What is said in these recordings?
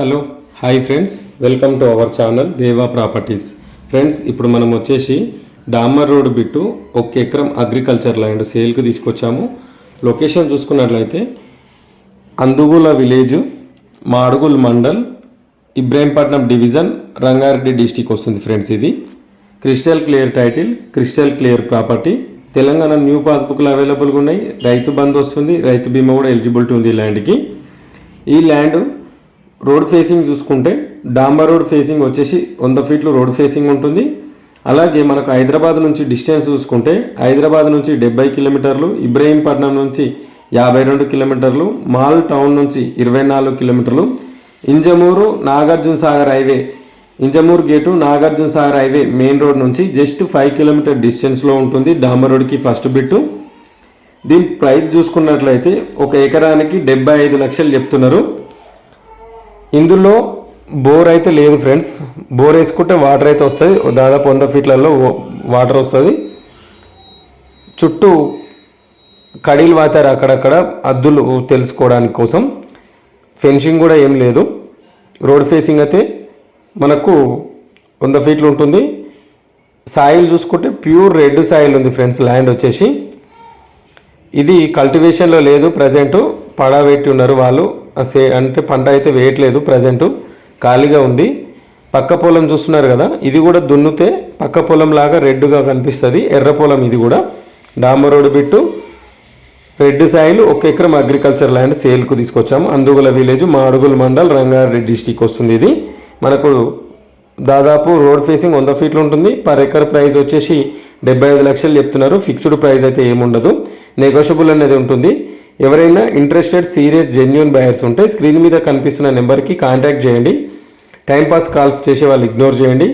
Hello hi friends. Welcome to our channel Deva properties. Friends ఇప్పుడు మనం వచ్చేసి damar road bit ఒక ఎకరం అగ్రికల్చర్ ల్యాండ్ సేల్కి తీసుకొచ్చాము. లొకేషన్ చూసుకున్నట్లయితే Andugula village Madugul mandal Ibrahimpatnam division Rangareddy district వస్తుంది ఫ్రెండ్స్ ఇది. Crystal clear title crystal clear property. Telangana new పాస్బుక్లు అవైలబుల్గా ఉన్నాయి. రైతు బంద్ వస్తుంది రైతు బీమా కూడా ఎలిజిబిలిటీ ఉంది ఈ ల్యాండ్కి. ఈ ల్యాండ్ రోడ్ ఫేసింగ్ చూసుకుంటే డాంబర్ రోడ్ ఫేసింగ్ వచ్చేసి వంద ఫీట్లు రోడ్ ఫేసింగ్ ఉంటుంది. అలాగే మనకు హైదరాబాద్ నుంచి డిస్టెన్స్ చూసుకుంటే హైదరాబాద్ నుంచి డెబ్బై కిలోమీటర్లు ఇబ్రహీంపట్నం నుంచి యాభై రెండు కిలోమీటర్లు మాల్ టౌన్ నుంచి ఇరవై నాలుగు కిలోమీటర్లు Injamuru Nagarjuna Sagar highway Injamuru gate Nagarjuna Sagar highway main road నుంచి జస్ట్ ఫైవ్ కిలోమీటర్ డిస్టెన్స్లో ఉంటుంది డాంబర్ రోడ్కి ఫస్ట్ బిట్టు. దీని ప్రైస్ చూసుకున్నట్లయితే ఒక ఎకరానికి డెబ్బై ఐదు లక్షలు చెప్తున్నారు. ఇందులో బోర్ అయితే లేదు ఫ్రెండ్స్. బోర్ వేసుకుంటే వాటర్ అయితే వస్తుంది. దాదాపు వంద ఫీట్లలో వాటర్ వస్తుంది. చుట్టూ కడీలు వాతారు అక్కడక్కడ అద్దులు తెలుసుకోవడానికి కోసం. ఫెన్సింగ్ కూడా ఏం లేదు. రోడ్ ఫేసింగ్ అయితే మనకు వంద ఫీట్లు ఉంటుంది. సాయిల్ చూసుకుంటే ప్యూర్ రెడ్ సాయిల్ ఉంది ఫ్రెండ్స్ ల్యాండ్ వచ్చేసి. ఇది కల్టివేషన్లో లేదు ప్రజెంట్ పడా పెట్టి ఉన్నారు వాళ్ళు. సే అంటే పంట అయితే వేయట్లేదు ప్రజెంట్. ఖాళీగా ఉంది. పక్క పొలం చూస్తున్నారు కదా ఇది కూడా దున్నుతే పక్క పొలం లాగా రెడ్గా కనిపిస్తుంది. ఎర్ర పొలం ఇది కూడా. డామరోడ్ రోడ్డు బిట్టు. రెడ్ సాయిల్ ఒక ఎకరం అగ్రికల్చర్ ల్యాండ్ సేల్కు తీసుకొచ్చాము. అందుగుల విలేజ్ మాడుగుల మండల్ రంగారెడ్డి డిస్టిక్ వస్తుంది ఇది. మనకు దాదాపు రోడ్ ఫేసింగ్ వంద ఫీట్లు ఉంటుంది. పర్ ఎకర్ ప్రైస్ వచ్చేసి డెబ్బై ఐదు లక్షలు చెప్తున్నారు. ఫిక్స్డ్ ప్రైస్ అయితే ఏముండదు. నెగోషియబుల్ అనేది ఉంటుంది. ఎవరైనా ఇంట్రెస్టెడ్ సీరియస్ జెన్యున్ బయర్స్ ఉంటే స్క్రీన్ మీద కనిపిస్తున్న నెంబర్కి కాంటాక్ట్ చేయండి. టైంపాస్ కాల్స్ చేసే వాళ్ళు ఇగ్నోర్ చేయండి.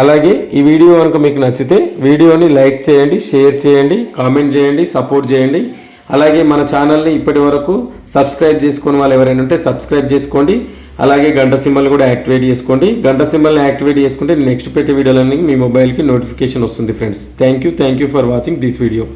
అలాగే ఈ వీడియో కనుక మీకు నచ్చితే వీడియోని లైక్ చేయండి షేర్ చేయండి కామెంట్ చేయండి సపోర్ట్ చేయండి. అలాగే మన ఛానల్ని ఇప్పటి వరకు సబ్స్క్రైబ్ చేసుకుని వాళ్ళు ఎవరైనా ఉంటే సబ్స్క్రైబ్ చేసుకోండి. అలాగే గంట సింబల్ కూడా యాక్టివేట్ చేసుకోండి. గంట సింబల్ని యాక్టివేట్ చేసుకుంటే నెక్స్ట్ పెట్టే వీడియోలన్నీ మీ మొబైల్కి నోటిఫికేషన్ వస్తుంది friends. Thank you thank you for watching this video.